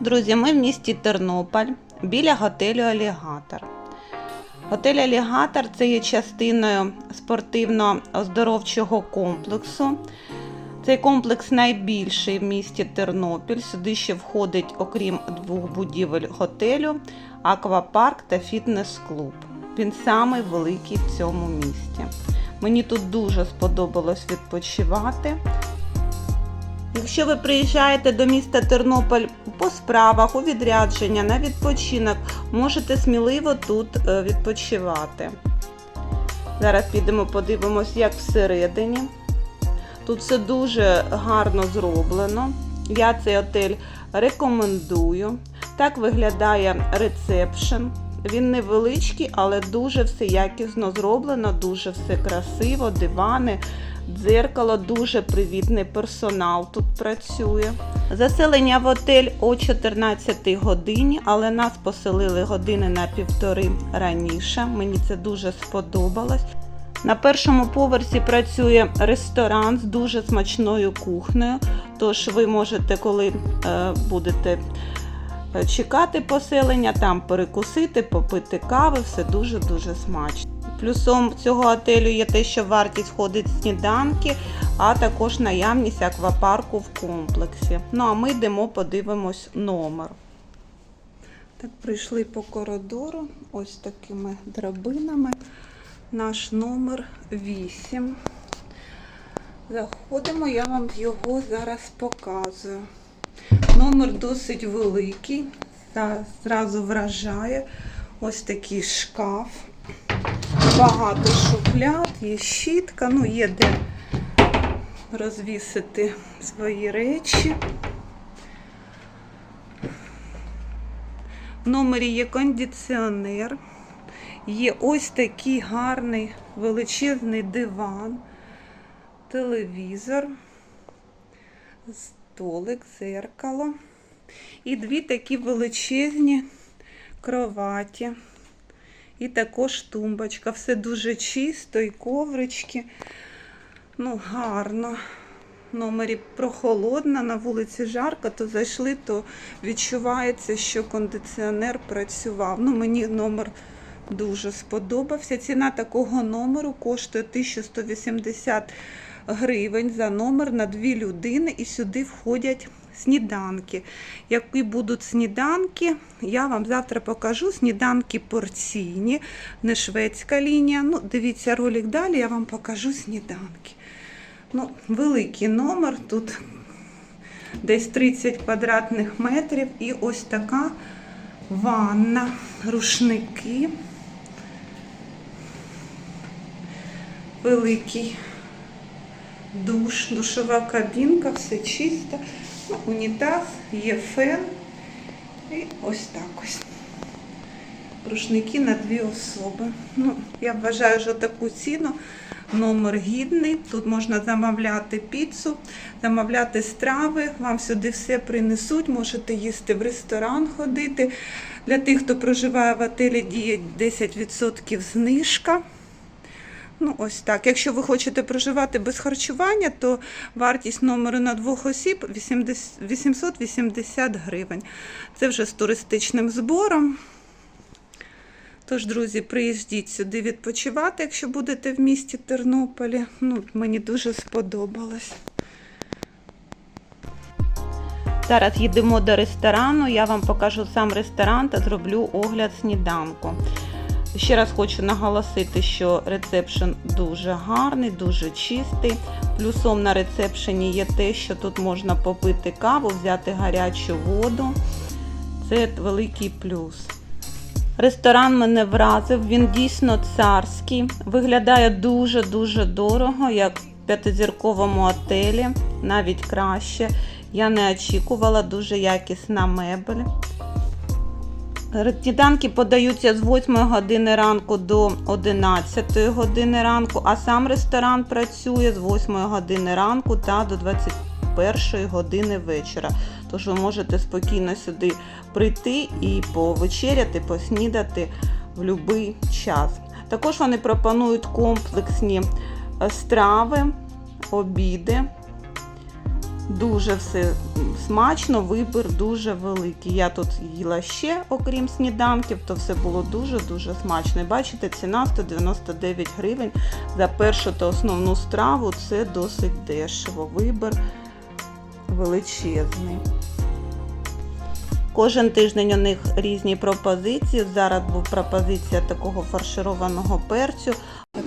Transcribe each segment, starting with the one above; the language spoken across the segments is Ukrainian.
Друзі, ми в місті Тернопіль біля готелю Алігатор. Готель Алігатор це є частиною спортивно-оздоровчого комплексу. Цей комплекс найбільший в місті Тернопіль. Сюди ще входить, окрім двох будівель готелю, аквапарк та фітнес-клуб. Він самий великий в цьому місті. Мені тут дуже сподобалось відпочивати. Якщо ви приїжджаєте до міста Тернопіль по справах, у відрядження, на відпочинок, можете сміливо тут е, відпочивати. Зараз підемо подивимось, як всередині. Тут все дуже гарно зроблено. Я цей отель рекомендую. Так виглядає рецепшн. Він невеличкий, але дуже все якісно зроблено, дуже все красиво, дивани, дзеркало, дуже привітний персонал тут працює. Заселення в отель о 14 годині, але нас поселили години на півтори раніше. Мені це дуже сподобалось. На першому поверсі працює ресторан з дуже смачною кухнею. Тож ви можете, коли е, будете е, чекати поселення, там перекусити, попити кави, все дуже-дуже смачно. Плюсом цього готелю є те, що вартість входить в сніданки, а також наявність аквапарку в комплексі. Ну а ми йдемо, подивимось номер. Так, прийшли по коридору, ось такими драбинами. Наш номер 8. Заходимо, я вам його зараз показую. Номер досить великий, зразу вражає. Ось такий шкаф. Багато шухляд, є щітка, ну є де розвісити свої речі. В номері є кондиціонер. Є ось такий гарний величезний диван, телевізор, столик, зеркало. І дві такі величезні кроваті. І також тумбочка. Все дуже чисто, і коврички. Ну, гарно. В номері прохолодно, на вулиці жарко, то зайшли, то відчувається, що кондиціонер працював. Ну, мені номер дуже сподобався. Ціна такого номеру коштує 1180 гривень за номер на дві людини, і сюди входять сніданки. Які будуть сніданки, я вам завтра покажу. Сніданки порційні, не шведська лінія. Ну, дивіться ролик далі, я вам покажу сніданки. Ну, Великий номер, тут десь 30 квадратних метрів і ось така ванна, рушники. Великий душ, душова кабінка, все чисто. Унітаз, є фен. І ось так ось. Рушники на дві особи. Ну, я вважаю, що таку ціну номер гідний. Тут можна замовляти піцу, замовляти страви. Вам сюди все принесуть. Можете їсти в ресторан ходити. Для тих, хто проживає в отелі, діє 10% знижка. Ну, ось так. Якщо ви хочете проживати без харчування, то вартість номеру на двох осіб 80 880 гривень. Це вже з туристичним збором. Тож, друзі, приїздіть сюди відпочивати, якщо будете в місті Тернополі. Ну, мені дуже сподобалось. Зараз їдемо до ресторану. Я вам покажу сам ресторан та зроблю огляд сніданку. Ще раз хочу наголосити, що рецепшн дуже гарний, дуже чистий. Плюсом на рецепшені є те, що тут можна попити каву, взяти гарячу воду. Це великий плюс. Ресторан мене вразив, він дійсно царський, виглядає дуже-дуже дорого, як в п'ятизірковому отелі, навіть краще. Я не очікувала, дуже якісна мебель. Сніданки подаються з 8 години ранку до 11 години ранку, а сам ресторан працює з 8 години ранку та до 21 години вечора. Тож ви можете спокійно сюди прийти і повечеряти, поснідати в будь-який час. Також вони пропонують комплексні страви, обіди. Дуже все смачно, вибір дуже великий. Я тут їла ще, окрім сніданків, то все було дуже-дуже смачно. І бачите, ціна 199 гривень за першу та основну страву. Це досить дешево. Вибір величезний. Кожен тиждень у них різні пропозиції. Зараз була пропозиція такого фаршированого перцю.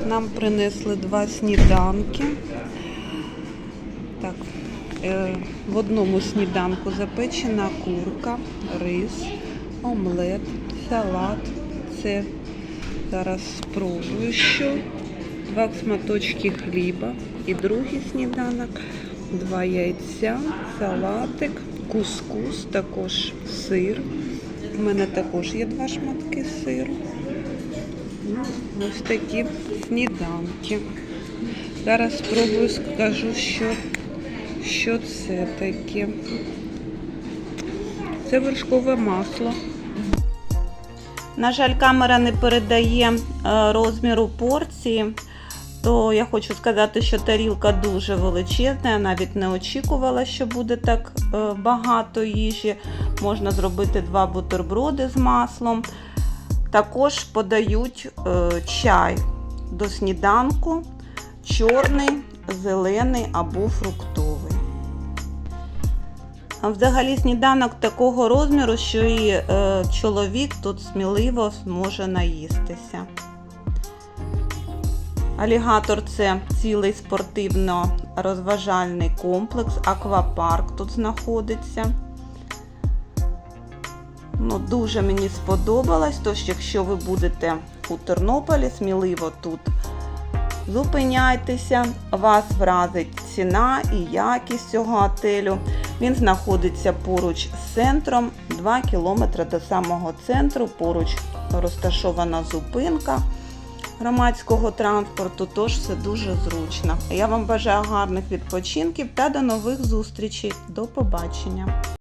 Нам принесли два сніданки. Так, в одному сніданку запечена курка, рис, омлет, салат. Це зараз спробую що. Два шматочки хліба і другий сніданок, два яйця, салатик, кускус, також сир. У мене також є два шматки сиру. Ну, ось такі сніданки. Зараз спробую скажу, що, що це таке. Це вершкове масло. На жаль, камера не передає е, розміру порції, то я хочу сказати, що тарілка дуже величезна. Я навіть не очікувала, що буде так е, багато їжі. Можна зробити два бутерброди з маслом. Також подають е, чай до сніданку, чорний, зелений або фруктовий. Взагалі сніданок такого розміру, що і е, чоловік тут сміливо зможе наїстися. Алігатор це цілий спортивно-розважальний комплекс, аквапарк тут знаходиться. Ну, дуже мені сподобалось, тож якщо ви будете у Тернополі, сміливо тут зупиняйтеся, вас вразить ціна і якість цього готелю. Він знаходиться поруч з центром, 2 кілометри до самого центру, поруч розташована зупинка громадського транспорту, тож все дуже зручно. Я вам бажаю гарних відпочинків та до нових зустрічей. До побачення!